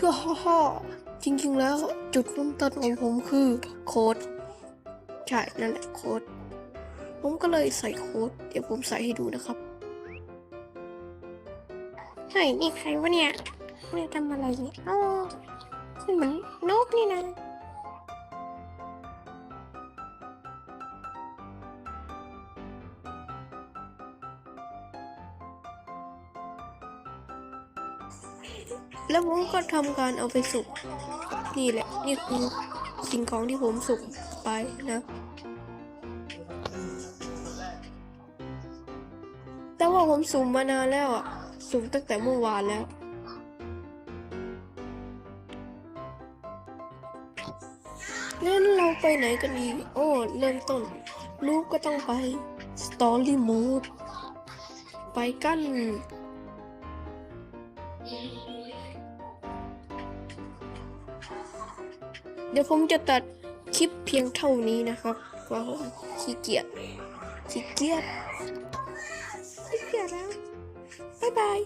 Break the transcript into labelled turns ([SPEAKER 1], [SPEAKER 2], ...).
[SPEAKER 1] ก็ฮ่อฮ่อจริงๆแล้วจุดเริ่มต้นของผมคือโค้ดใช่นั่นแหละโค้ดผมก็เลยใส่โค้ดเดี๋ยวผมใส่ให้ดูนะครับ
[SPEAKER 2] เฮ้ยนี่ใครวะเนี่ยไม่ทำอะไรเนี่ยอ๋อนี่มันนกนี่นะ
[SPEAKER 1] แล้วผมก็ทำการเอาไปสุก นี่แหละ นี่คือสิ่งของที่ผมสุกไปนะ แต่ว่าผมสุ่มมานานแล้วอะ สุ่มตั้งแต่เมื่อวานแล้วงั้นเราไปไหนกันดี โอ้ เริ่มต้น ลูกก็ต้องไป Story Mode ไปกัน เดี๋ยวผมจะตัดคลิปเพียงเท่านี้นะครับเพราะผมขี้เกียจขี้เกียจขี้เกียจแล้วบ๊ายบาย